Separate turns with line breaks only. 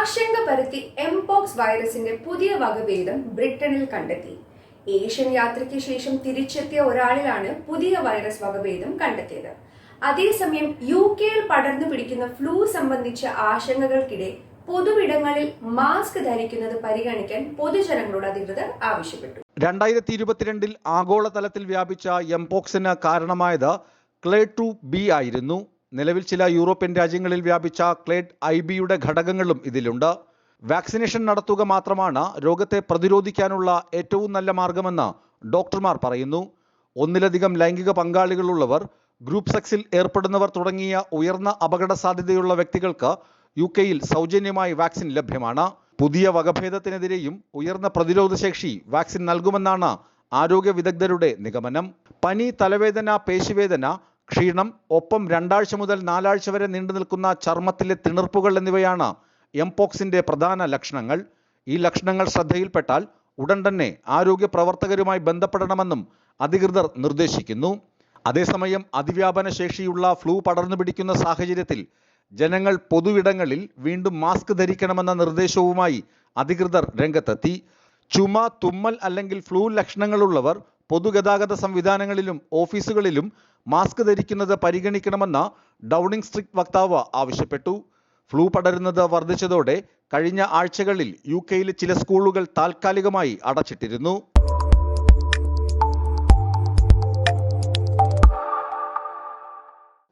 ആശങ്ക പരത്തി എംപോക്സ് വൈറസിന്റെ പുതിയ വകഭേദം ബ്രിട്ടനിൽ കണ്ടെത്തി. ഏഷ്യൻ യാത്രയ്ക്ക് ശേഷം തിരിച്ചെത്തിയ ഒരാളിലാണ് പുതിയ വൈറസ് വകഭേദം കണ്ടെത്തിയത്. അതേസമയം യു കെയിൽ പടർന്നു പിടിക്കുന്ന ഫ്ലൂ സംബന്ധിച്ച ആശങ്കകൾക്കിടെ പൊതുവിടങ്ങളിൽ മാസ്ക് ധരിക്കുന്നത് പരിഗണിക്കാൻ പൊതുജനങ്ങളോട് അധികൃതർ ആവശ്യപ്പെട്ടു.
രണ്ടായിരത്തി ഇരുപത്തിരണ്ടിൽ ആഗോളതലത്തിൽ വ്യാപിച്ച എംപോക്സിന് കാരണമായത് ക്ലേ ടു ബി ആയിരുന്നു. നിലവിൽ ചില യൂറോപ്യൻ രാജ്യങ്ങളിൽ വ്യാപിച്ച ക്ലേഡ് ഐ ബിയുടെ ഘടകങ്ങളും ഇതിലുണ്ട്. വാക്സിനേഷൻ നടത്തുക മാത്രമാണ് രോഗത്തെ പ്രതിരോധിക്കാനുള്ള ഏറ്റവും നല്ല മാർഗമെന്ന് ഡോക്ടർമാർ പറയുന്നു. ഒന്നിലധികം ലൈംഗിക പങ്കാളികളുള്ളവർ ഗ്രൂപ്പ് സെക്സിൽ ഏർപ്പെടുന്നവർ തുടങ്ങിയ ഉയർന്ന അപകട സാധ്യതയുള്ള വ്യക്തികൾക്ക് യു കെയിൽ സൗജന്യമായി വാക്സിൻ ലഭ്യമാണ്. പുതിയ വകഭേദത്തിനെതിരെയും ഉയർന്ന പ്രതിരോധശേഷി വാക്സിൻ നൽകുമെന്നാണ് ആരോഗ്യ വിദഗ്ധരുടെ നിഗമനം. പനി തലവേദന പേശിവേദന ക്ഷീണം ഒപ്പം രണ്ടാഴ്ച മുതൽ നാലാഴ്ച വരെ നീണ്ടു നിൽക്കുന്ന ചർമ്മത്തിലെ തിണർപ്പുകൾ എന്നിവയാണ് എംപോക്സിന്റെ പ്രധാന ലക്ഷണങ്ങൾ. ഈ ലക്ഷണങ്ങൾ ശ്രദ്ധയിൽപ്പെട്ടാൽ ഉടൻ തന്നെ ആരോഗ്യ പ്രവർത്തകരുമായി ബന്ധപ്പെടണമെന്നും അധികൃതർ നിർദ്ദേശിക്കുന്നു. അതേസമയം അതിവ്യാപന ശേഷിയുള്ള ഫ്ലൂ പടർന്നു പിടിക്കുന്ന സാഹചര്യത്തിൽ ജനങ്ങൾ പൊതുവിടങ്ങളിൽ വീണ്ടും മാസ്ക് ധരിക്കണമെന്ന നിർദ്ദേശവുമായി അധികൃതർ രംഗത്തെത്തി. ചുമ തുമ്മൽ അല്ലെങ്കിൽ ഫ്ലൂ ലക്ഷണങ്ങളുള്ളവർ പൊതുഗതാഗത സംവിധാനങ്ങളിലും ഓഫീസുകളിലും മാസ്ക് ധരിക്കുന്നത് പരിഗണിക്കണമെന്ന് ഡൗണിംഗ് സ്ട്രീറ്റ് വക്താവ് ആവശ്യപ്പെട്ടു. ഫ്ലൂ പടരുന്നത് വർദ്ധിച്ചതോടെ കഴിഞ്ഞ ആഴ്ചകളിൽ യു കെയിലെ ചില സ്കൂളുകൾ താൽക്കാലികമായി അടച്ചിട്ടിരുന്നു.